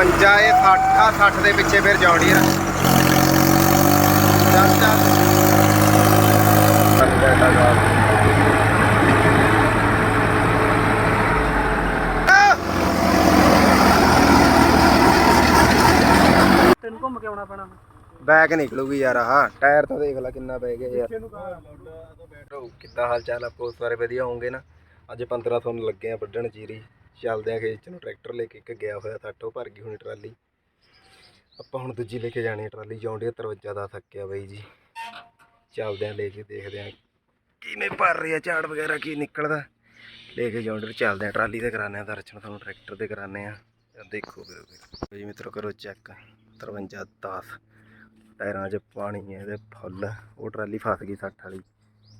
53 ਇਹ 60 ਆ 60 ਦੇ ਪਿੱਛੇ ਫਿਰ ਜੌਂਡੀ ਆ। ਚੱਲ ਚੱਲ। ਤੈਨੂੰ ਘੁੰਮ ਕੇ ਆਉਣਾ ਪੈਣਾ। ਬੈਕ ਨਿਕਲੂਗੀ ਯਾਰ ਆਹ ਟਾਇਰ ਤਾਂ ਦੇਖ ਲੈ ਕਿੰਨਾ ਪੈ ਗਿਆ ਯਾਰ। ਕਿੱਦਾਂ ਹਾਲ ਚਾਲ ਆ ਪੋਸਟ ਸਾਰੇ ਵਧੀਆ ਹੋਣਗੇ ਨਾ? ਅੱਜ 1500 ਨੂੰ ਲੱਗੇ ਆ ਵੱਢਣ ਜੀਰੀ। ਚੱਲਦੇ ਆ ਖੇਤ ਨੂੰ, ਟਰੈਕਟਰ ਲੈ ਕੇ ਇੱਕ ਗਿਆ ਹੋਇਆ ਥੱਟੋ ਭਰ ਗਈ ਹੋਣੀ ਟਰਾਲੀ। ਆਪਾਂ ਹੁਣ ਦੂਜੀ ਲੈ ਕੇ ਜਾਣੀ ਆ ਟਰਾਲੀ ਜੌਂਡੀ 53 ਦਾ ਥੱਕਿਆ ਬਾਈ ਜੀ। ਚੱਲਦੇ ਆ, ਲੈ ਕੇ ਦੇਖਦੇ ਆ ਕਿਵੇਂ ਭਰ ਰਿਹਾ ਝਾੜ ਵਗੈਰਾ, ਕੀ ਨਿਕਲਦਾ। ਲੈ ਕੇ ਜੌਂਡੀ ਚੱਲਦੇ ਆ ਟਰਾਲੀ ਤੇ ਕਰਾਣੇ ਆ ਦਰਸ਼ਨ, ਤੁਹਾਨੂੰ ਟਰੈਕਟਰ ਤੇ ਕਰਾਣੇ ਆ। ਦੇਖੋ ਵੀਰੋ ਜੀ ਮਿੱਤਰੋ, ਕਰੋ ਚੈੱਕ 53 10 ਟਾਇਰਾਂ 'ਚ ਪਾਣੀ ਹੈ ਇਹਦੇ ਫੁੱਲ। ਉਹ ਟਰਾਲੀ ਫਸ ਗਈ 60 ਵਾਲੀ।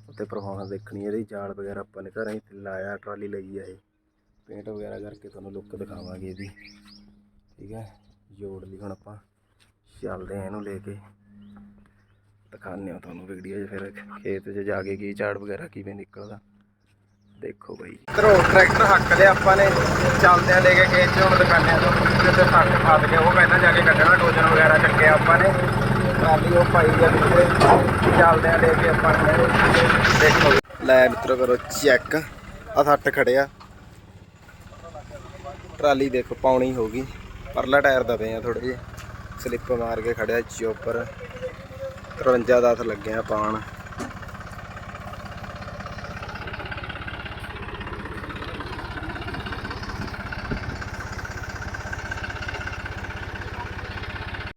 ਉੱਤੇ ਪਰਫਾਰਮੈਂਸ ਦੇਖਣੀ ਇਹਦੀ ਜਾਲ ਵਗੈਰਾ ਆਪਾਂ ਨੇ ਘਰਾਂ ਹੀ ਲਾਇਆ, ਟਰਾਲੀ ਲਈ ਆ ਇਹ। ਪੇਂਟ ਵਗੈਰਾ ਕਰਕੇ ਤੁਹਾਨੂੰ ਲੁੱਕ ਦਿਖਾਵਾਂਗੇ ਇਹਦੀ। ਠੀਕ ਹੈ, ਜੋੜ ਲਈ ਹੁਣ ਆਪਾਂ। ਚੱਲਦੇ ਆ ਇਹਨੂੰ ਲੈ ਕੇ। ਦਿਖਾਉਂਦੇ ਆ ਤੁਹਾਨੂੰ ਵੀਡੀਓ 'ਚ ਫਿਰ ਖੇਤ 'ਚ ਜਾ ਕੇ ਕੀ ਝਾੜ ਵਗੈਰਾ ਕਿਵੇਂ ਨਿਕਲਦਾ। ਦੇਖੋ ਬਾਈ। ਤਰੋ ਟਰੈਕਟਰ ਹੱਕ ਲਿਆ ਆਪਾਂ ਨੇ। ਚੱਲਦੇ ਆ ਲੈ ਕੇ ਖੇਤ 'ਚ, ਹੁਣ ਦਿਖਾਉਂਦੇ ਆ ਤੁਹਾਨੂੰ ਜਿੱਥੇ ਫੱਟ ਫਸ ਗਿਆ ਉਹ ਪਹਿਲਾਂ ਜਾ ਕੇ ਕੱਢਣਾ ਟੋਜਨ ਵਗੈਰਾ ਚੱਕਿਆ ਆਪਾਂ ਨੇ। ਟਰਾਲੀ ਉਹ ਪਾਈ ਆ ਪਿੱਛੇ। ਚੱਲਦੇ ਆ ਲੈ ਕੇ ਆਪਾਂ ਨੇ। ਦੇਖੋ। ਲੈ ਮਿੱਤਰੋ ਕਰੋ ਚੈੱਕ ਆ ਸੱਟ ਖੜਿਆ ਟਰਾਲੀ ਦੇਖੋ ਪਾਉਣੀ ਹੋ ਗਈ। ਪਰਲਾ ਟਾਇਰ ਦਬੇ ਆ ਥੋੜੇ ਜਿਹੇ। ਸਲਿੱਪ ਮਾਰ ਕੇ ਖੜਿਆ ਚੋਪਰ 53 10 ਲੱਗੇ ਆ ਪਾਣ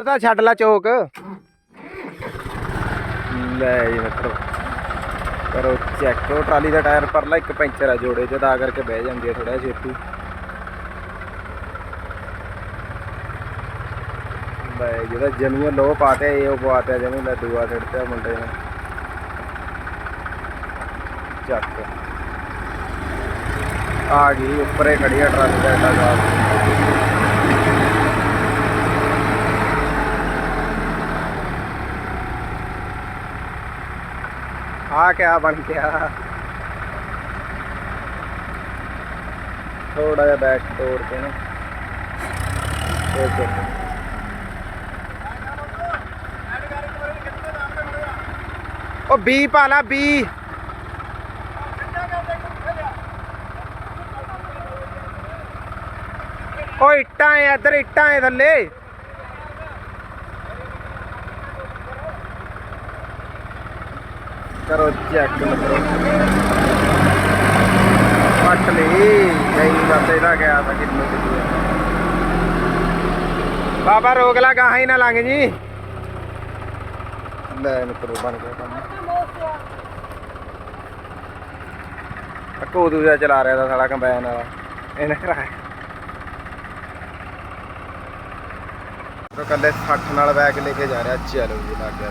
ਤਾਂ ਛੱਡ ਲਾ ਚੋਕ। ਲੈ ਜੀ ਮਿੱਤਰੋ। ਕਰੋ ਚੈੱਕ ਉਹ ਟਰਾਲੀ ਦਾ ਟਾਇਰ ਪਰਲਾ ਇੱਕ ਪੈਂਚਰ ਆ ਜੋੜੇ ਚ ਤਾਂ ਕਰਕੇ ਬਹਿ ਜਾਂਦੀ ਆ ਥੋੜਾ ਛੇਤੀ। ਲੈ ਜਿਹਦਾ ਜਮੀਆਂ ਲੋ ਪਾਤੇ ਇਹ ਉਹ ਪਾਤੇ ਜਮੀ ਲੈ ਦੂਆ ਛੱਡਤੇ ਮੁੰਡੇ ਨੇ। ਚੱਕ। ਆ ਗਈ, ਉੱਪਰੇ ਖੜੀ ਆ ਟਰਾਲੀ ਦਾ ਐਡਾ ਗਾਲ ਆ ਕਿਆ ਬਣ ਗਿਆ? ਥੋੜਾ ਜਿਹਾ ਬੈਕ ਤੋੜ ਕੇ ਨਾ। ਇਹ ਉਹ ਬੀ ਪਾ ਲਾ ਬੀ। ਉਹ ਇੱਟਾਂ ਐ, ਇੱਧਰ ਇੱਟਾਂ ਐ ਥੱਲੇ। ਕਰੋ ਚੈੱਕ ਮਤਲਬ ਪੱਟ ਲਈ। ਨਹੀਂ, ਬਸ ਇਹਦਾ ਗਿਆ ਤਾਂ ਕਿੰਨੂ ਕਿੱਥੇ ਬਾਬਾ ਰੋਕ ਲਾ, ਗਾਹਾਂ ਹੀ ਨਾ ਲੰਘ ਜੀ। ਲੈ ਮਿੱਤਰੋ ਬਣ ਗਿਆ ਕੰਮ। ਕੋਦੂ ਜਿਹਾ ਚਲਾ ਰਿਹਾ ਦਾ ਸਾਲਾ ਕੰਬਾਈਨ ਵਾਲਾ। ਇਹਨੇ ਕਰਾਇਆ। ਉਹ ਕੱਲੇ 60 ਨਾਲ ਬੈਗ ਲੈ ਕੇ ਜਾ ਰਿਹਾ ਚਲੋ ਜੀ, ਲੱਗ ਗਿਆ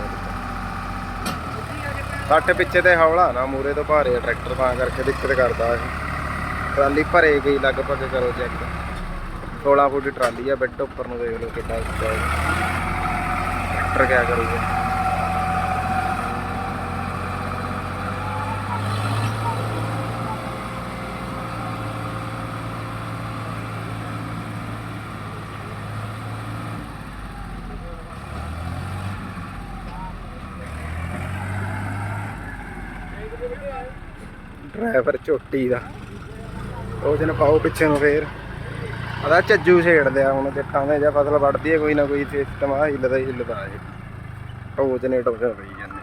ਸੱਟ ਪਿੱਛੇ ਤੇ ਹੌਲਾ ਨਾ ਮੂਰੇ ਤੋਂ ਭਾਰੇ ਟਰੈਕਟਰ ਤਾਂ ਕਰਕੇ ਦਿੱਕਤ ਕਰਦਾ ਇਹ। ਟਰਾਲੀ ਭਰੇ ਗਈ ਲਗਭਗ, ਕਰੋ ਚੈੱਕ 16 ਫੁੱਟ ਟਰਾਲੀ ਆ ਬੈੱਡ ਉੱਪਰ ਨੂੰ ਦੇਖ ਲਓ ਕਿੱਡਾ ਟਰੈਕਟਰ ਕਿਆ ਕਰੂਗਾ। ਡਰਾਈਵਰ ਝੋਟੀ ਦਾ। ਉਹ ਦਿਨ ਪਾਓ ਪਿੱਛੇ ਨੂੰ ਫੇਰ। ਆਦਾ ਝੱਜੂ ਛੇੜ ਲਿਆ ਹੁਣ ਜੱਟਾਂ ਦੇ, ਜਾਂ ਫਸਲ ਵੱਢਦੀ ਹੈ ਕੋਈ ਨਾ ਕੋਈ ਸਿਸਟਮ ਆ ਹਿੱਲਦਾ ਹੀ ਹਿੱਲਦਾ ਹੈ ਟੋਚ ਨੇ ਟੋਚ ਪਈ ਜਾਂਦੇ ਨੇ।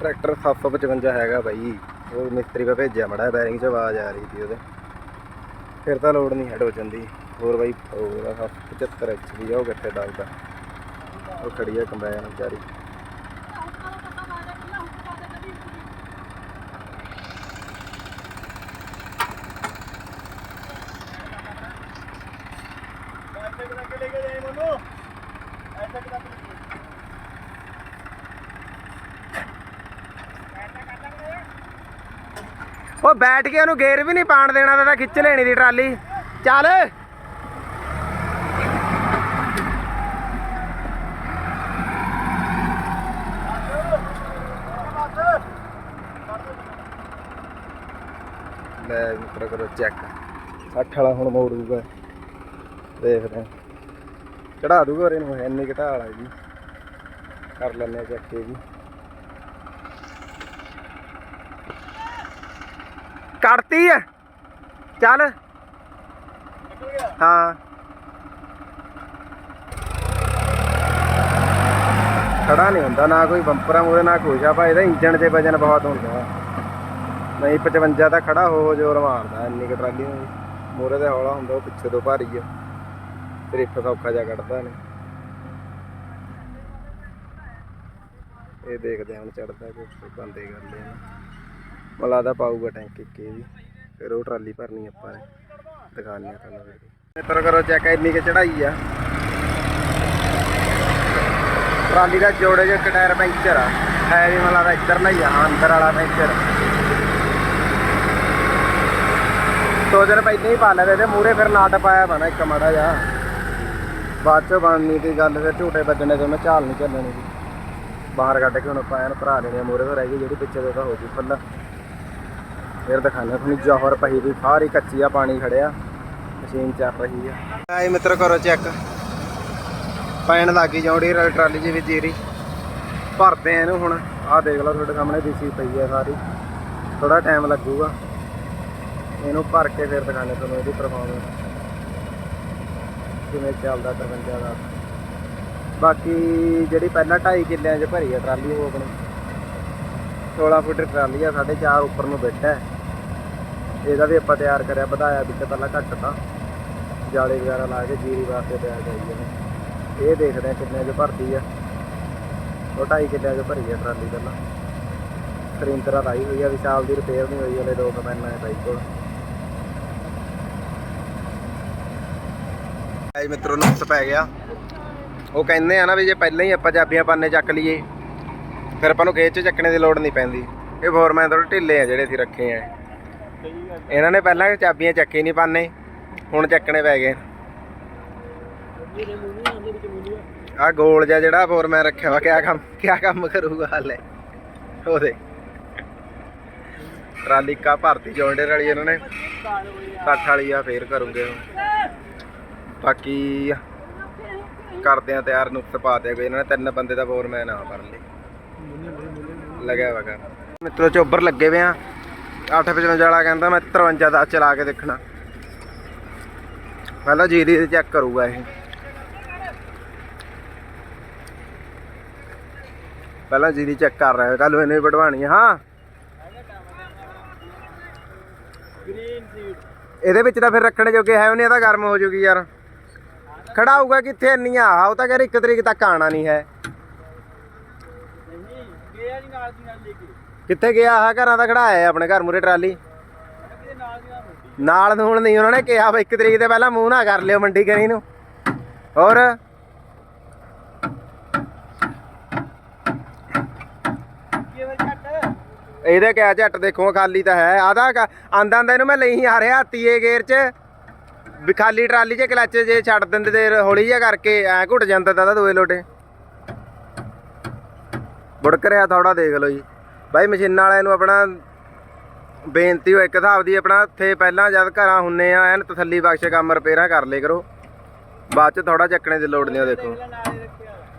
ਟਰੈਕਟਰ 755 ਹੈਗਾ ਬਾਈ। ਉਹ ਮਿਸਤਰੀ ਪਾ ਭੇਜਿਆ, ਮੜਾ ਬੈਰਿੰਗ 'ਚ ਆਵਾਜ਼ ਆ ਰਹੀ ਸੀ ਉਹਦੇ। ਫਿਰ ਤਾਂ ਲੋਡ ਨਹੀਂ ਹੈਡ ਹੋ ਜਾਂਦੀ। ਹੋਰ ਬਾਈ ਹੋਰ 75 ਐਚਪੀ ਆ, ਉਹ ਕਿੱਥੇ ਡਾਲਦਾ ਉਹ ਖੜੀ ਆ ਕੰਬਾਈਨ ਵਿਚਾਰੀ। ਉਹ ਬੈਠ ਕੇ ਉਹਨੂੰ ਗੇਰ ਵੀ ਨਹੀਂ ਪਾਣ ਦੇਣਾ ਤਾਂ ਖਿੱਚ ਲੈਣੀ ਦੀ ਟਰਾਲੀ। ਚੱਲ। ਲੈ ਮਿੱਤਰ ਕਰੋ ਚੈੱਕ 60 ਵਾਲਾ ਹੁਣ ਮੋੜੂਗਾ ਦੇਖਦੇ ਹਾਂ ਚੜਾ ਦੂਗਾ ਰੇ ਨੂੰ, ਇੰਨੀ ਘਟਾ ਵਾਲਾ ਜੀ। ਕਰ ਲੈਣੇ ਚੈੱਕ ਇਹ ਵੀ। ਕੱਢਤੀ ਆ। ਚੱਲ। ਹਾਂ। ਖੜਾ ਨਹੀਂ ਹੁੰਦਾ, ਨਾ ਕੋਈ ਬੰਪਰਾਂ ਮੂਰੇ ਨਾ ਕੋਈ ਆ ਭਾਈ ਇਹਦਾ ਇੰਜਣ 'ਤੇ ਵਜਨ ਬਹੁਤ ਹੁੰਦਾ ਨਹੀਂ 55 ਤਾਂ ਖੜਾ ਹੋ ਹੋ ਜ਼ੋਰ ਮਾਰਦਾ, ਇੰਨੀ ਕੁ ਟਰਾਲੀ ਨੂੰ। ਮੂਰੇ ਤੇ ਹੌਲਾ ਹੁੰਦਾ, ਉਹ ਪਿੱਛੇ ਤੋਂ ਭਾਰੀ ਆ। ਤਰੀਫ ਸੌਖਾ ਜਾ ਕੱਢਦਾ ਨੇ ਇਹ ਦੇਖਦੇ ਹੁਣ ਚੜਦਾ ਕਿ ਬੰਦੇ ਕਰ ਲਿਆ ਮਲਾ ਦਾ ਪਾਊਗਾ ਟੈਂਕ ਇੱਕ ਵੀ। ਫਿਰ ਉਹ ਟਰਾਲੀ ਭਰਨੀ ਆਪਾਂ ਨੇ। ਦਿਖਾਉਂਦੇ ਆ ਤੁਹਾਨੂੰ ਫਿਰ। ਕਰੋ ਚੈੱਕ ਇੰਨੀ ਕਿ ਚੜਾਈ ਆ। ਟਰਾਲੀ ਦਾ ਜੋੜੇ ਜਿਹਾ ਟਾਇਰ ਪੈਂਚਰ ਆ। ਟਾਇਰ ਵੀ ਮਲਾ ਦਾ ਇੱਧਰ ਲਈ ਆ, ਅੰਦਰ ਵਾਲਾ ਪੈਂਚਰ ਦੋ ਦਿਨ ਪਹਿਲਾਂ ਹੀ ਪਾ ਲਵੇ ਤੇ ਮੂਰੇ ਫਿਰ ਨਾਟ ਪਾਇਆ ਬਣਾ ਇੱਕ ਮਾੜਾ ਜਾ ਬਾਅਦ ਚੋਂ ਬਣਨੀ ਦੀ ਗੱਲ ਫਿਰ ਝੂਟੇ ਵੱਜਣੇ ਤੇ ਮੈਂ ਝਾਲ ਨਹੀਂ ਚੱਲਣੀ ਸੀ ਬਾਹਰ ਕੱਢ ਕੇ ਹੁਣ ਪਾਇਆ ਭਰਾ ਲੈਣੇ ਮੂਰੇ ਤੋਂ ਰਹਿ ਗਈ ਜਿਹੜੀ ਪਿੱਛੇ ਤੋਂ ਤਾਂ ਹੋ ਗਈ ਫੁੱਲ। ਫਿਰ ਦਿਖਾਣਾ ਤੁਹਾਨੂੰ ਜੋਹਰ ਪਈ ਵੀ ਸਾਰੀ ਕੱਚੀ ਆ, ਪਾਣੀ ਖੜਿਆ। ਮਸ਼ੀਨ ਚੱਲ ਰਹੀ ਆ। ਆਏ ਮਿੱਤਰ, ਕਰੋ ਚੈੱਕ ਪੈਣ ਲੱਗੀ ਜੌੜੀ ਟਰਾਲੀ ਜੀ ਵਿੱਚ ਜੀਰੀ। ਭਰਦੇ ਆ ਇਹਨੂੰ ਹੁਣ। ਆਹ ਦੇਖ ਲਓ ਤੁਹਾਡੇ ਸਾਹਮਣੇ, ਦਿਸੀ ਪਈ ਆ ਸਾਰੀ। ਥੋੜਾ ਟਾਈਮ ਲੱਗੂਗਾ। ਇਹਨੂੰ ਭਰ ਕੇ ਫਿਰ ਦਿਖਾਣੇ ਤੁਹਾਨੂੰ ਇਹਦੀ ਪਰਫਾਰਮੈਂਸ ਕਿਵੇਂ ਚੱਲਦਾ 53 ਦਾ। ਬਾਕੀ ਜਿਹੜੀ ਪਹਿਲਾਂ 2.5 ਕਿੱਲਿਆਂ 'ਚ ਭਰੀ ਆ ਟਰਾਲੀ ਉਹ ਆਪਣੀ। 16 ਫੁੱਟ ਟਰਾਲੀ ਆ 4.5 ਉੱਪਰ ਨੂੰ ਬੈਠਾ ਹੈ। ਇਹਦਾ ਵੀ ਆਪਾਂ ਤਿਆਰ ਕਰਿਆ, ਵਧਾਇਆ ਵਿੱਚ ਪਹਿਲਾਂ ਘੱਟ ਤਾ। ਜਾਲੇ ਵਗੈਰਾ ਲਾ ਕੇ ਜੀਰੀ ਵਾਸਤੇ ਤਿਆਰ ਕਰੀ ਇਹਨੇ ਇਹ ਦੇਖਦੇ ਆ ਕਿੰਨੇ 'ਚ ਭਰਦੀ ਆ। ਉਹ 2.5 ਕਿੱਲਿਆਂ 'ਚ ਭਰੀ ਆ ਟਰਾਲੀ ਪਹਿਲਾਂ। ਸਰਿੰਤਰਾ ਲਾਈ ਹੋਈ ਆ, ਵਿਸ਼ਾਲ ਦੀ ਰਿਪੇਅਰ ਨਹੀਂ ਹੋਈ, ਹਲੇ ਦੋ ਕਮੈਨਾਂ ਹੈ ਬਾਈ ਕੋਲ। ਆਈ ਮਿੱਤਰੋ, ਨੁਕਸ ਪੈ ਗਿਆ। ਉਹ ਕਹਿੰਦੇ ਆ ਨਾ ਵੀ ਜੇ ਪਹਿਲਾਂ ਹੀ ਆਪਾਂ ਚਾਬੀਆਂ ਪਾਣੇ ਚੱਕ ਲਈਏ, ਫਿਰ ਆਪਾਂ ਨੂੰ ਖੇਤ 'ਚ ਚੱਕਣੇ ਦੀ ਲੋੜ ਨਹੀਂ ਪੈਂਦੀ। ਇਹ ਫੋਰਮੈਨ ਥੋੜੇ ਢਿੱਲੇ ਆ ਜਿਹੜੇ ਅਸੀਂ ਰੱਖੇ ਆ। ਇਹਨਾਂ ਨੇ ਪਹਿਲਾਂ ਚਾਬੀਆਂ ਚੱਕੇ ਨਹੀਂ ਪਾਣੇ ਹੁਣ ਚੱਕਣੇ ਪੈ ਗਏ। ਆ ਗੋਲ ਜਿਹਾ ਜਿਹੜਾ ਫੋਰਮੈਨ ਰੱਖਿਆ ਵਾ, ਕਿਆ ਕੰਮ ਕਿਆ ਕੰਮ ਕਰੂਗਾ ਹਾਲੇ? ਉਹਦੇ ਟਰਾਲੀ ਕਾ ਭਰਤੀ ਜੌਂਡਰ ਵਾਲੀ ਇਹਨਾਂ ਨੇ। 60 ਵਾਲੀ ਆ, ਫੇਰ ਕਰੂਗੇ। ਬਾਕੀ ਕਰਦੇ ਆ ਤਿਆਰ ਨੁਕਸ ਪਾ ਦੇ ਕੋਈ ਇਹਨਾਂ ਨੇ ਤਿੰਨ ਬੰਦੇ ਦਾ ਫੋਰਮੈਨ ਆ ਭਰਨ ਲਈ ਲਗਿਆ ਵਗਾ। ਮਿੱਤਰੋ, ਚੋਬਰ ਲੱਗੇ ਵੇ ਆ। 855 ਵਾਲਾ ਕਹਿੰਦਾ, ਮੈਂ 53 ਦਾ ਚਲਾ ਕੇ ਦੇਖਣਾ। ਪਹਿਲਾਂ ਜੀਰੀ ਤੇ ਚੈੱਕ ਕਰੂਗਾ ਇਹ। ਪਹਿਲਾਂ ਜੀਰੀ ਚੈੱਕ ਕਰ ਰਿਹਾ ਕੱਲ ਇਹਨੇ ਵਢਵਾਣੀ ਆ, ਹਾਂ। ਇਹਦੇ ਵਿੱਚ ਤਾਂ ਫਿਰ ਰੱਖਣ ਜੋਗੇ ਹੈ ਉਹਨੇ ਇਹ ਤਾਂ ਗਰਮ ਹੋ ਜੂਗੀ ਯਾਰ। ਖੜਾ ਹੋਊਗਾ ਕਿੱਥੇ ਇੰਨੀਆਂ ਆ? ਉਹ ਤਾਂ ਕਹਿੰਦੇ ਇੱਕ ਤਰੀਕ ਤੱਕ ਆਣਾ ਨਹੀਂ ਹੈ। ਕਿੱਥੇ ਗਿਆ? ਆ ਘਰਾਂ ਦਾ ਖੜਾਇਆ ਹੈ ਆਪਣੇ ਘਰ ਮੂਰੇ ਟਰਾਲੀ। ਨਾਲ ਨੂਣ ਨਹੀਂ ਉਹਨਾਂ ਨੇ ਕਿਹਾ ਵਾ ਇੱਕ ਤਰੀਕ ਦੇ ਪਹਿਲਾਂ ਮੂੰਹ ਨਾ ਕਰ ਲਿਓ ਮੰਡੀ ਕਰੀ ਨੂੰ। ਹੋਰ? ਇਹਦੇ ਕਿਆ ਝੱਟ ਦੇਖੋ ਖਾਲੀ ਤਾਂ ਹੈ। ਆਦਾ ਆਂਦਾ ਆਂਦਾ ਇਹਨੂੰ ਮੈਂ ਲਈ ਆ ਰਿਹਾ ਤੀਏ ਗੇਅਰ 'ਚ। ਵੀ ਖਾਲੀ ਟਰਾਲੀ 'ਚ ਕਲੱਚ ਜੇ ਛੱਡ ਦਿੰਦੇ ਤੇ ਹੌਲੀ ਜਿਹਾ ਕਰਕੇ ਐ ਘੁੱਟ ਜਾਂਦਾ ਤਾਂ ਦੋਏ ਲੋਟੇ। ਬੁੜਕ ਰਿਹਾ ਥੋੜਾ ਦੇਖ ਲਓ ਜੀ। ਬਾਈ ਮਸ਼ੀਨਾਂ ਵਾਲਿਆਂ ਨੂੰ ਆਪਣਾ ਬੇਨਤੀ ਹੋ ਇੱਕ ਹਿਸਾਬ ਦੀ ਆਪਣਾ ਇੱਥੇ ਪਹਿਲਾਂ ਜਦ ਘਰਾਂ ਹੁੰਨੇ ਆ, ਐਨ ਤਸੱਲੀ ਬਖਸ਼ ਕੰਮ ਰਿਪੇਅਰਾਂ ਕਰ ਲੇ ਕਰੋ। ਬਾਅਦ ਚ ਥੋੜਾ ਚੱਕਣੇ ਦੀ ਲੋੜ ਨਹੀਂ ਉਹ ਦੇਖੋ।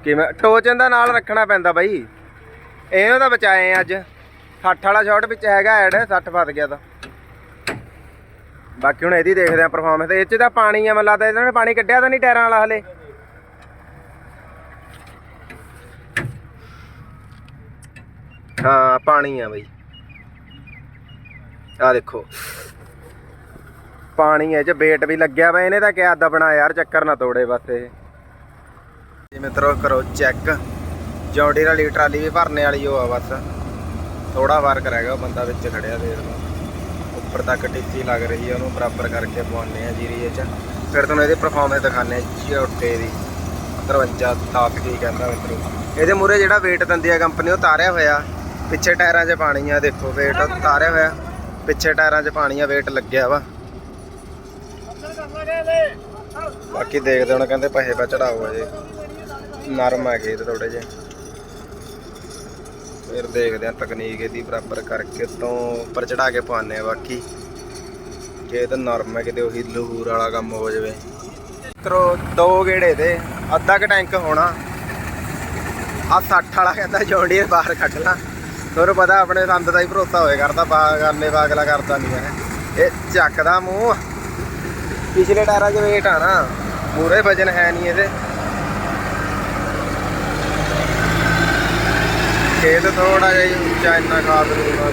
ਕਿਵੇਂ? ਟੋਚਨ ਦਾ ਨਾਲ ਰੱਖਣਾ ਪੈਂਦਾ ਬਾਈ। ਇਹਨੂੰ ਤਾਂ ਬਚਾਏ ਅੱਜ। 60 ਵਾਲਾ ਸ਼ਾਟ ਵਿੱਚ ਹੈਗਾ ਐਡ 60 ਫਸ ਗਿਆ ਤਾਂ। ਬਾਕੀ ਹੁਣ ਇਹਦੀ ਦੇਖਦੇ ਆ ਪਰਫਾਰਮੈਂਸ ਇਹ ਚ ਤਾਂ ਪਾਣੀ ਆ ਮੱਲਾ ਤਾਂ ਇਹਨਾਂ ਨੇ ਪਾਣੀ ਕੱਢਿਆ ਤਾਂ ਨਹੀਂ ਟਾਇਰਾਂ ਵਾਲਾ ਹਲੇ। ਹਾਂ, ਪਾਣੀ ਆ ਬਈ। ਆ ਦੇਖੋ। ਪਾਣੀ ਹੈ ਚ ਵੇਟ ਵੀ ਲੱਗਿਆ ਵਾ, ਇਹਨੇ ਤਾਂ ਕਿਆ ਦਬਣਾ ਯਾਰ, ਚੱਕਰ ਨਾ ਤੋੜੇ ਬਸ ਇਹ। ਜੀ ਮਿੱਤਰੋ, ਕਰੋ ਚੈੱਕ ਜੌਂਡੀ ਵਾਲੀ ਟਰਾਲੀ ਵੀ ਭਰਨੇ ਵਾਲੀ ਉਹ ਆ ਬਸ। ਥੋੜਾ ਫ਼ਰਕ ਰਹਿ ਗਿਆ, ਉਹ ਬੰਦਾ ਵਿੱਚ ਖੜਿਆ ਦੇਖ ਲਓ। ਉੱਪਰ ਤੱਕ ਟਿੱਚੀ ਲੱਗ ਰਹੀ ਹੈ ਉਹਨੂੰ ਬਰਾਬਰ ਕਰਕੇ ਪਵਾਉਂਦੇ ਆ ਜੀਰੀ ਚ ਫਿਰ ਤੁਹਾਨੂੰ ਇਹਦੀ ਪਰਫਾਰਮੈਂਸ ਦਿਖਾਉਂਦੇ ਝੋਟੇ ਦੀ। 53 ਤਾਪ ਕੀ ਕਹਿੰਦਾ ਮਿੱਤਰੋ। ਇਹਦੇ ਮੂਰੇ ਜਿਹੜਾ weight ਦਿੰਦੀ ਆ ਕੰਪਨੀ ਉਹ ਤਾਰਿਆ ਹੋਇਆ। ਪਿੱਛੇ ਟਾਇਰਾਂ 'ਚ ਪਾਣੀ ਆ ਦੇਖੋ weight ਤਾਰਿਆ ਹੋਇਆ। ਪਿੱਛੇ ਟਾਇਰਾਂ 'ਚ ਪਾਣੀ ਆ weight ਲੱਗਿਆ ਵਾ। ਬਾਕੀ ਦੇਖਦੇ ਹੁਣ ਕਹਿੰਦੇ ਪੈਸੇ ਪਾ ਚੜਾਓ ਅਜੇ। ਨਰਮ ਹੈਗੇ ਖੇਤ ਥੋੜੇ ਜਿਹੇ। ਫਿਰ ਦੇਖਦੇ ਆ ਤਕਨੀਕ ਇਹਦੀ ਬਰਾਬਰ ਕਰਕੇ ਤੋਂ ਉੱਪਰ ਚੜਾ ਕੇ ਪਾਉਂਦੇ ਬਾਕੀ। ਜੇ ਤਾਂ ਨਰਮ ਹੈ ਕਿਤੇ ਉਹੀ ਲਹੂਰ ਵਾਲਾ ਕੰਮ ਹੋ ਜਾਵੇ। ਤਰੋ ਦੋ ਗੇੜੇ ਦੇ ਅੱਧਾ ਕ ਟੈਂਕ ਹੋਣਾ। ਆ 60 ਵਾਲਾ ਕਹਿੰਦਾ ਜੌਂਡੀਅਰ ਬਾਹਰ ਕੱਢ ਲਾ। ਤੁਹਾਨੂੰ ਪਤਾ ਆਪਣੇ ਸੰਦ ਦਾ ਹੀ ਭਰੋਸਾ ਹੋਏ ਕਰਦਾ ਬਾਗ ਕਰਨੇ ਬਾਗਲਾ ਕਰਦਾ ਨਹੀਂ ਹੈ। ਇਹ ਚੱਕਦਾ ਮੂੰਹ। ਪਿਛਲੇ ਟਾਇਰਾਂ 'ਚ ਵੇਟ ਆ ਨਾ ਪੂਰੇ ਵਜਨ ਹੈ ਨਹੀਂ ਇਹਦੇ। ਖੇਤ ਥੋੜਾ ਜਿਹਾ ਉੱਚਾ, ਇੰਨਾ ਖਾਦ ਨੂੰ ਨਾ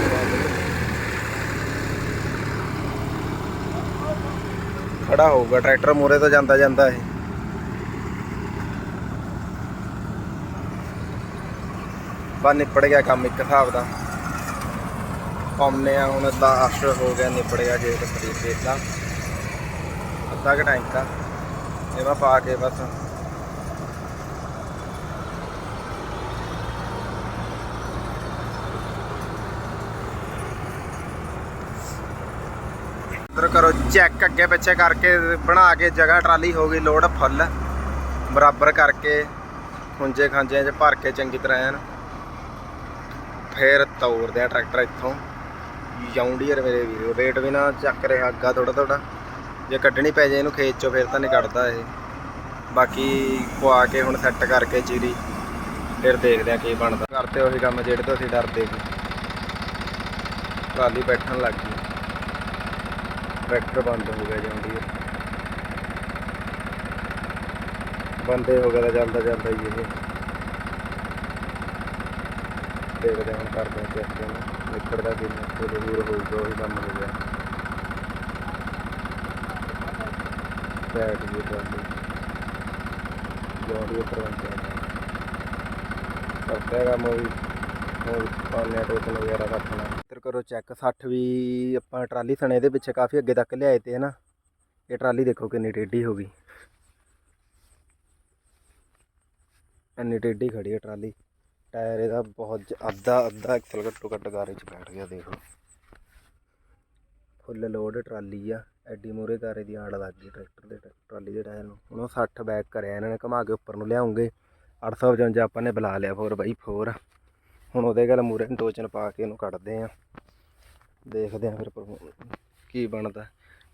ਖੜਾ ਹੋਊਗਾ, ਟਰੈਕਟਰ ਮੂਰੇ ਤੋਂ ਜਾਂਦਾ ਜਾਂਦਾ ਇਹ। ਬਾ ਨਿਪੜ ਗਿਆ ਕੰਮ ਇੱਕ ਹਿਸਾਬ ਦਾ। ਪਾਉਨੇ ਆ, ਹੁਣ 10 ਹੋ ਗਿਆ, ਨਿਪੜ ਗਿਆ ਜੇ ਖਰੀਦ ਦਾ ਅੱਧਾ ਕੁ ਇਹ ਮੈਂ ਪਾ ਕੇ ਬਸ ਇਧਰ ਕਰੋ ਚੈੱਕ ਅੱਗੇ ਪਿੱਛੇ ਕਰਕੇ ਬਣਾ ਕੇ ਜਗ੍ਹਾ ਟਰਾਲੀ ਹੋ ਗਈ ਲੋਡ ਫੁੱਲ। ਬਰਾਬਰ ਕਰਕੇ ਖੁੰਝੇ ਖਾਂਜਿਆਂ 'ਚ ਭਰ ਕੇ ਚੰਗੀ ਤਰ੍ਹਾਂ ਐਨ। ਫੇਰ ਤੋੜਦੇ ਆ ਟਰੈਕਟਰ ਇੱਥੋਂ। ਜੌਂਡੀਅਰ ਮੇਰੇ ਵੀਰੋ, ਰੇਟ ਵੀ ਨਾ ਚੱਕ ਰਿਹਾ, ਅੱਗਾ ਥੋੜਾ ਥੋੜਾ ਜੇ ਕੱਢਣੀ ਪੈ ਜਾਏ ਇਹਨੂੰ ਖੇਤ ਚੋਂ, ਫੇਰ ਤਾਂ ਨਹੀਂ ਕੱਢਦਾ ਇਹ। ਬਾਕੀ ਪਵਾ ਕੇ ਹੁਣ ਸੈੱਟ ਕਰਕੇ ਚੀਰੀ, ਫਿਰ ਦੇਖਦੇ ਆ ਕੀ ਬਣਦਾ। ਕਰਤੇ ਉਹੀ ਕੰਮ, ਜਿਹੜੇ ਤੋਂ ਅਸੀਂ ਡਰਦੇ ਸੀ। ਟਰਾਲੀ ਬੈਠਣ ਲੱਗ ਗਈ। ਟਰੈਕਟਰ ਬੰਦ ਹੋ ਗਿਆ ਜਾਂਦੀ ਹੈ। ਬੰਦੇ ਹੋ ਗਿਆ ਤਾਂ ਚੱਲਦਾ ਜਾਂਦਾ ਹੀ ਇਹ। ਦੇਖਦੇ ਹਾਂ ਕਰਦੇ ਹਾਂ ਚੈੱਕ ਇਹਨੂੰ ਲਿਕੜ ਦਾ ਕਿੰਨਾ ਕੁ ਦੂਰ ਹੋਊਗਾ, ਉਹੀ ਕੰਮ ਹੋ ਗਿਆ। ਬੈਠ ਗਈ ਟਰਾਲੀ ਜੌਂਡੀਅਰ ਕਰਵਾਉਂਦੇ ਆ ਕਰਦਾ ਹੈਗਾ ਮੂਵੀ ਹੋਰ ਪਾਉਂਦੇ ਆ ਵਗੈਰਾ ਰੱਖਣਾ। ਕਰੋ ਚੈੱਕ 60 ਵੀ ਆਪਾਂ ਟਰਾਲੀ ਸਣੇ ਇਹਦੇ ਪਿੱਛੇ ਕਾਫੀ ਅੱਗੇ ਤੱਕ ਲਿਆਏ ਤੇ ਹਨਾ। ਇਹ ਟਰਾਲੀ ਦੇਖੋ ਕਿੰਨੀ ਟੇਢੀ ਹੋ ਗਈ। ਇੰਨੀ ਟੇਢੀ ਖੜੀ ਹੈ ਟਰਾਲੀ। ਟਾਇਰ ਇਹਦਾ ਬਹੁਤ ਅੱਧਾ ਅੱਧਾ ਐਕਸਲ ਘੱਟੋ ਘੱਟ ਗਾਰੇ 'ਚ ਬੈਠ ਗਿਆ, ਦੇਖੋ। ਫੁੱਲ ਲੋਡ ਟਰਾਲੀ ਆ। ਐਡੀ ਮੂਰੇ ਗਾਰੇ ਦੀ ਆੜ ਲੱਗ ਗਈ ਟਰੈਕਟਰ ਦੇ ਟ- ਟਰਾਲੀ ਦੇ ਟਾਇਰ ਨੂੰ। ਹੁਣ ਉਹ 60 ਬੈਕ ਕਰਿਆ ਇਹਨਾਂ ਨੇ, ਘੁਮਾ ਕੇ ਉੱਪਰ ਨੂੰ ਲਿਆਉਂਗੇ। 855 ਆਪਾਂ ਨੇ ਬੁਲਾ ਲਿਆ ਫੋਰ ਬਾਈ ਫੋਰ ਹੁਣ ਉਹਦੇ ਗੱਲ ਮੂਰੇ ਟੋਚਨ ਪਾ ਕੇ ਇਹਨੂੰ ਕੱਢਦੇ ਆ ਦੇਖਦੇ ਆ ਫਿਰ ਕੀ ਬਣਦਾ।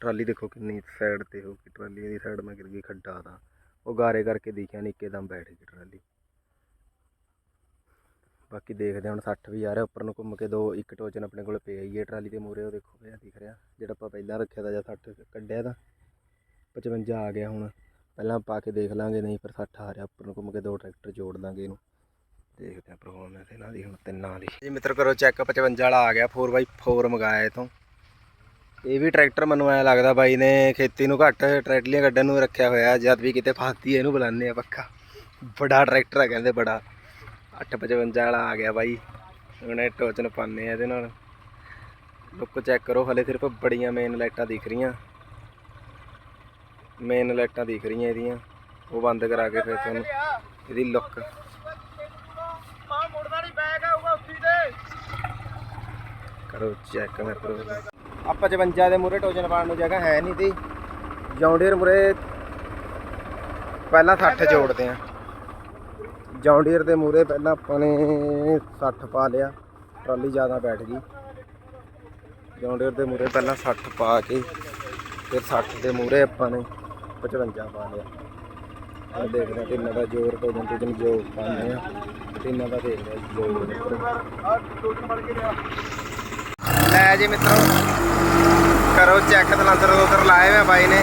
ਟਰਾਲੀ ਦੇਖੋ ਕਿੰਨੀ ਸਾਈਡ ਤੇ ਹੋ ਗਈ, ਟਰਾਲੀ ਦੀ ਸਾਈਡ ਮੈਂ ਗਿਰ ਗਈ ਖੱਡਾ ਦਾ ਉਹ ਗਾਰੇ ਕਰਕੇ ਦਿਖਿਆ ਨਹੀਂ ਇੱਕਦਮ ਬੈਠ ਗਈ ਟਰਾਲੀ। ਬਾਕੀ ਦੇਖਦੇ ਹੁਣ 60 ਵੀ ਆ ਰਿਹਾ, ਉੱਪਰ ਨੂੰ ਘੁੰਮ ਕੇ ਦੋ, ਇੱਕ ਟੋਚਨ ਆਪਣੇ ਕੋਲ ਪਿਆ ਹੀ ਹੈ ਟਰਾਲੀ ਦੇ ਮੂਰੇ ਉਹ ਦੇਖੋ, ਪਿਆ ਦਿਖ ਰਿਹਾ। ਜਿਹੜਾ ਆਪਾਂ ਪਹਿਲਾਂ ਰੱਖਿਆ ਤਾਂ ਜਾਂ 60 ਕੱਢਿਆ ਤਾਂ। 55 ਆ ਗਿਆ ਹੁਣ। ਪਹਿਲਾਂ ਪਾ ਕੇ ਦੇਖ ਲਾਂਗੇ, ਨਹੀਂ ਫਿਰ 60 ਆ ਰਿਹਾ, ਉੱਪਰ ਨੂੰ ਘੁੰਮ ਕੇ ਦੋ ਟਰੈਕਟਰ ਜੋੜ ਦਾਂਗੇ ਇਹਨੂੰ। ਦੇਖਦੇ ਆ ਪਰਫਾਰਮੈਂਸ ਇਹਨਾਂ ਦੀ, ਹੁਣ ਤਿੰਨਾਂ ਦੀ। ਜੀ ਮਿੱਤਰ ਕਰੋ ਚੈੱਕ 55 ਵਾਲਾ ਆ ਗਿਆ 4x4 ਮੰਗਾਇਆ ਇਥੋਂ। ਇਹ ਵੀ ਟਰੈਕਟਰ ਮੈਨੂੰ ਐ ਲੱਗਦਾ ਬਾਈ ਨੇ ਖੇਤੀ ਨੂੰ ਘੱਟ ਟਰੈਕਟਲੀਆਂ ਕੱਢਣ ਨੂੰ ਰੱਖਿਆ ਹੋਇਆ, ਜਦ ਵੀ ਕਿਤੇ ਫਸਦੀ ਇਹਨੂੰ ਬੁਲਾਉਂਦੇ ਆ ਪੱਕਾ। ਬੜਾ ਟਰੈਕਟਰ ਆ ਕਹਿੰਦੇ, ਬੜਾ। 855 ਵਾਲਾ ਆ ਗਿਆ ਬਾਈ। ਉਹਨੇ ਟੋਚਨ ਪਾਣੇ ਆ ਇਹਦੇ ਨਾਲ। ਲੁੱਕ ਚੈੱਕ ਕਰੋ, ਹਲੇ ਸਿਰਫ ਬੜੀਆਂ ਮੇਨ ਲਾਈਟਾਂ ਦਿਖ ਰਹੀਆਂ। ਮੇਨ ਲਾਈਟਾਂ ਦਿਖ ਰਹੀਆਂ ਇਹਦੀਆਂ। ਉਹ ਬੰਦ ਕਰਾ ਕੇ ਫਿਰ ਤੁਹਾਨੂੰ ਇਹਦੀ ਲੁੱਕ ਮਾਂ ਮੁੜਦਾ ਨਹੀਂ ਬੈਗ ਆਊਗਾ ਉੱਥੀ ਤੇ ਕਰੋ ਚੈੱਕ ਮੈਂ ਕਰੋ। ਆ 55 ਦੇ ਮੂਰੇ ਟੋਚਨ ਪਾਉਣ ਨੂੰ ਜਗ੍ਹਾ ਹੈ ਨਹੀਂ ਤੀ। ਜੌਂਡੀਅਰ ਮੂਰੇ ਪਹਿਲਾਂ 60 ਜੋੜਦੇ ਆ। ਜੌਂਡੀਅਰ ਦੇ ਮੂਰੇ ਪਹਿਲਾਂ ਆਪਾਂ ਨੇ 60 ਪਾ ਲਿਆ, ਟਰਾਲੀ ਜ਼ਿਆਦਾ ਬੈਠ ਗਈ। ਜੌਂਡੀਅਰ ਦੇ ਮੂਰੇ ਪਹਿਲਾਂ 60 ਪਾ ਕੇ, ਫਿਰ 60 ਦੇ ਮੂਰੇ ਆਪਾਂ ਨੇ 55 ਪਾ ਲਿਆ। ਹੁਣ ਦੇਖਦੇ ਆ ਤਿੰਨਾਂ ਦਾ ਜ਼ੋਰ ਟੋਜਨ ਟੋਜਨ ਜੋ ਪਾਉਂਦੇ ਆ। ਤਿੰਨਾਂ ਦਾ ਦੇਖਦੇ ਆ ਜ਼ੋਰ ਆ ਟੋਟਲ ਬਣ ਕੇ ਲਿਆ ਲੈ ਜੀ ਮਿੱਤਰੋ। ਕਰੋ ਚੈੱਕ ਤਲੰਦਰ ਉਧਰ ਲਾਏ ਹੋਏ ਬਾਈ ਨੇ।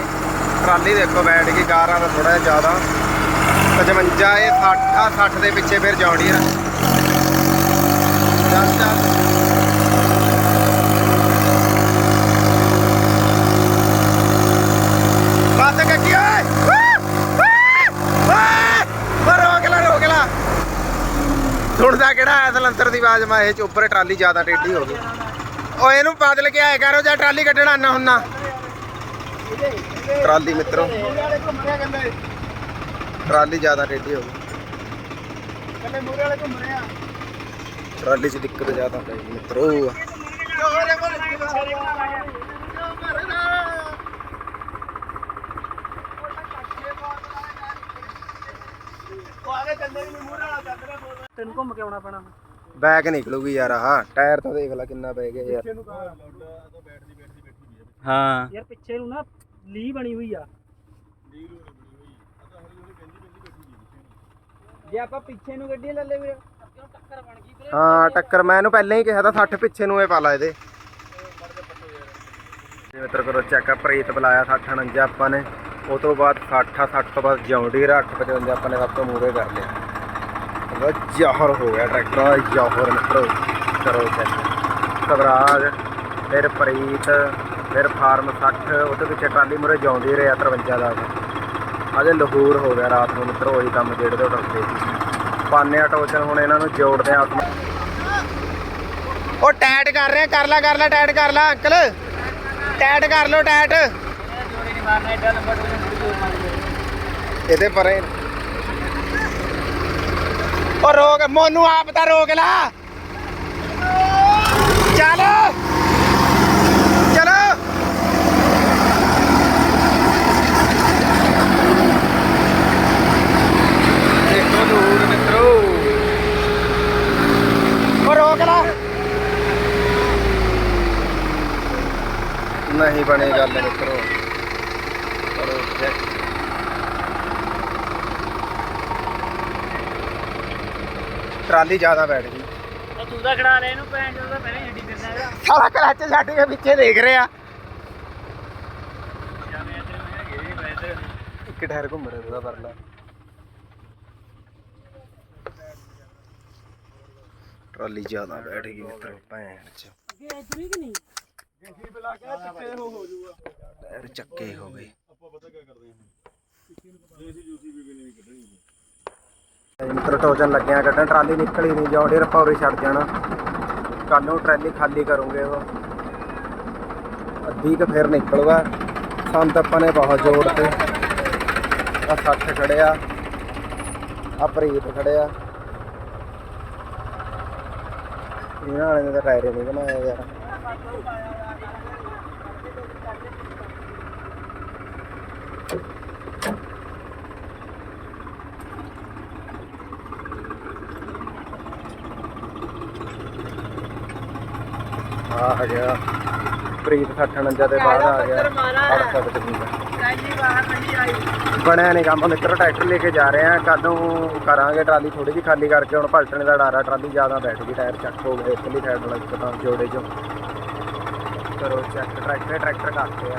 ਟਰਾਲੀ ਦੇਖੋ ਬੈਠ ਗਈ ਕਾਰਾਂ ਦਾ ਥੋੜਾ ਜਿਹਾ ਜ਼ਿਆਦਾ। 55 ਇਹ 60 ਆ 60 ਦੇ ਪਿੱਛੇ ਫਿਰ ਜੌਂਡੀਅਰ ਚੱਲ ਚੱਲ। ਸੁਣਦਾ ਕਿਹੜਾ ਐ ਤਲੰਦਰ ਦੀ ਆਵਾਜ਼, ਮੈਂ ਇਹ ਚ ਉੱਪਰ ਟਰਾਲੀ ਜ਼ਿਆਦਾ ਟੇਢੀ ਹੋ ਗਈ। ਓਏ ਇਹਨੂੰ ਬਦਲ ਕੇ ਆਏ ਕਰੋ ਜਾਂ ਟਰਾਲੀ ਕੱਢਣਾ ਨਾ ਹੁੰਨਾ। ਟਰਾਲੀ ਮਿੱਤਰੋ। ਟਰਾਲੀ ਜ਼ਿਆਦਾ ਟੇਢੀ ਹੋ ਗਈ। ਕਹਿੰਦੇ ਮੂਰੇ ਵਾਲੇ ਘੁੰਮ ਰਿਹਾ ਟਰਾਲੀ 'ਚ ਦਿੱਕਤ ਜ਼ਿਆਦਾ ਪਈ ਮਿੱਤਰੋ। ਕੋਲ ਉਹ ਤੈਨੂੰ ਘੁੰਮ ਕੇ ਆਉਣਾ ਪੈਣਾ। ਬੈਕ ਨਿਕਲੂਗੀ ਯਾਰ ਆਹ ਟਾਇਰ ਤਾਂ ਦੇਖ ਲੈ ਕਿੰਨਾ ਪੈ ਗਿਆ ਯਾਰ। ਹਾਂ। ਯਾਰ ਪਿੱਛੇ ਨੂੰ ਨਾ ਲੀ ਬਣੀ ਹੋਈ ਆ। ਜੇ ਆਪਾਂ ਪਿੱਛੇ ਨੂੰ ਗੱਡੀ ਲੈ ਲੈ ਵੀਰੇ। ਟੱਕਰ ਬਣ ਗਈ ਵੀਰੇ ਹਾਂ ਟੱਕਰ ਮੈਂ ਇਹਨੂੰ ਪਹਿਲਾਂ ਹੀ ਕਿਹਾ ਤਾਂ 60 ਪਿੱਛੇ ਨੂੰ ਇਹ ਪਾ ਲਾ ਇਹਦੇ। ਜਿਵੇਂ ਮਿੱਤਰ ਕਰੋ ਚੈੱਕ ਪ੍ਰੀਤ ਬੁਲਾਇਆ 60 49 ਆਪਾਂ ਨੇ। ਉਹ ਤੋਂ ਬਾਅਦ 60 60 ਤੋਂ ਬਾਅਦ ਜੌਂਡੀਰ 855 ਆਪਾਂ ਨੇ ਸਭ ਤੋਂ ਮੂਰੇ ਕਰ ਲਿਆ। ਜ਼ਾਹਰ ਹੋ ਗਿਆ ਟਰੈਕਟਰ ਦਾ ਜ਼ਾਹਰ ਮਿੱਤਰੋ। ਕਰੋ ਚੈੱਕ ਸਵਰਾਜ ਫਿਰ ਪ੍ਰੀਤ ਫਿਰ ਫਾਰਮ 60 ਉਹਦੇ ਪਿੱਛੇ ਟਰਾਲੀ ਮੂਰੇ ਜੌਂਡੀਰ ਆ 53 ਦਾ। ਅਜੇ ਲਾਹੌਰ ਹੋ ਗਿਆ ਰਾਤ ਨੂੰ ਮਿੱਤਰੋ ਉਹੀ ਕੰਮ ਜਿਹੜੇ ਤੋਂ ਡਰਦੇ ਸੀ। ਪਾਨੇ ਆ ਟੋਚਨ ਹੁਣ ਇਹਨਾਂ ਨੂੰ ਜੋੜਦੇ ਆ ਆਤਮਾ ਉਹ ਟੈਟ ਕਰ ਰਹੇ ਕਰ ਲੈ ਕਰ ਲੈ ਟੈਟ ਕਰ ਲੈ ਅੰਕਲ। ਟੈਟ ਕਰ ਲੋ ਮਾਰ ਇਹਦੇ ਪਰੇ ਉਹ ਰੋਕ ਮੋਨੂੰ ਆਪ ਤਾਂ ਰੋਕ ਲਾ। ਚੱਲ। ਚਲੋ। ਦੇਖੋ ਦੂਰ ਮਿੱਤਰੋ। ਉਹ ਰੋਕ ਲਾ। ਨਹੀਂ ਬਣੀ ਗੱਲ ਮਿੱਤਰੋ ਕਰੋ ਚੈੱਕ ਟਰਾਲੀ ਜ਼ਿਆਦਾ ਬੈਠ ਗਈ। ਉਹ ਤੂੰ ਤਾਂ ਖੜਾ ਲੈ ਇਹਨੂੰ ਭੈਣ ਜਦੋਂ ਤਾਂ ਪਹਿਲੇ ਹਿੱਡੀ ਫਿਰਦਾ ਇਹਦਾ। ਸਾਲਾ ਕਲੱਚ ਛੱਡ ਕੇ ਪਿੱਛੇ ਦੇਖ ਰਿਹਾ। ਜਾਵੇਂ ਇੱਧਰ ਮੈਂ ਇੱਕ ਟਾਇਰ ਘੁੰਮ ਰਿਹਾ ਉਹਦਾ ਪਰਲਾ। ਟਰਾਲੀ ਜ਼ਿਆਦਾ ਬੈਠ ਗਈ ਮਿੱਤਰੋ ਭੈਣ ਚ। ਅੱਗੇ ਇੱਧਰ ਹੀ ਕਿ ਨਹੀਂ ਟਾਇਰ ਚੱਕੇ ਹੋ ਗਏ ਮਿੱਤਰ ਟੋਜਨ ਲੱਗਿਆ, ਕੱਢਣ, ਟਰਾਲੀ ਨਿਕਲੀ ਨਹੀਂ ਜੌਂਡੀਰ ਪੌਰੇ ਛੱਡ ਜਾਣਾ। ਕੱਲ ਨੂੰ ਟਰਾਲੀ ਖਾਲੀ ਕਰੂੰਗੇ ਉਹ। ਅੱਧੀ ਕ ਫਿਰ ਨਿਕਲੂਗਾ। ਸੰਤ ਆਪਾਂ ਨੇ ਬਹੁਤ ਜ਼ੋਰ ਤੇ। ਆ ਸੱਠ ਖੜਿਆ ਆ ਪ੍ਰੀਤ ਖੜਿਆ ਇਹਨਾਂ ਵਾਲੇ ਨੇ ਤਾਂ ਟਾਇਰ ਨਹੀਂ ਬਣਾਇਆ ਯਾਰ। ਆ ਗਿਆ। ਪ੍ਰੀਤ 69 ਦੇ ਬਾਅਦ ਆ ਗਿਆ। 68 ਦੀ। ਟਰਾਲੀ ਬਾਹਰ ਨਹੀਂ ਆਈ। ਬਣਿਆ ਨਹੀਂ ਕੰਮ ਮਿੱਤਰ ਟਰੈਕਟਰ ਲੈ ਕੇ ਜਾ ਰਹੇ ਆ। ਕਦ ਕਰਾਂਗੇ ਟਰਾਲੀ? ਥੋੜੀ ਜਿਹੀ ਖਾਲੀ ਕਰਕੇ ਹੁਣ ਪਲਟਣੇ ਦਾ ਡਰ ਆ। ਟਰਾਲੀ ਜ਼ਿਆਦਾ ਬੈਠ ਗਈ ਟਾਇਰ ਚੱਕ ਹੋ ਗਏ। ਇਤਲੀ ਸਾਈਡ ਵਾਲਾ ਇੱਕ ਤਾਂ ਜੋੜੇ ਚੋਂ। ਕਰੋ ਚੈੱਕ ਟਰੈਕਟਰ ਟਰੈਕਟਰ ਕਰਦੇ ਆ।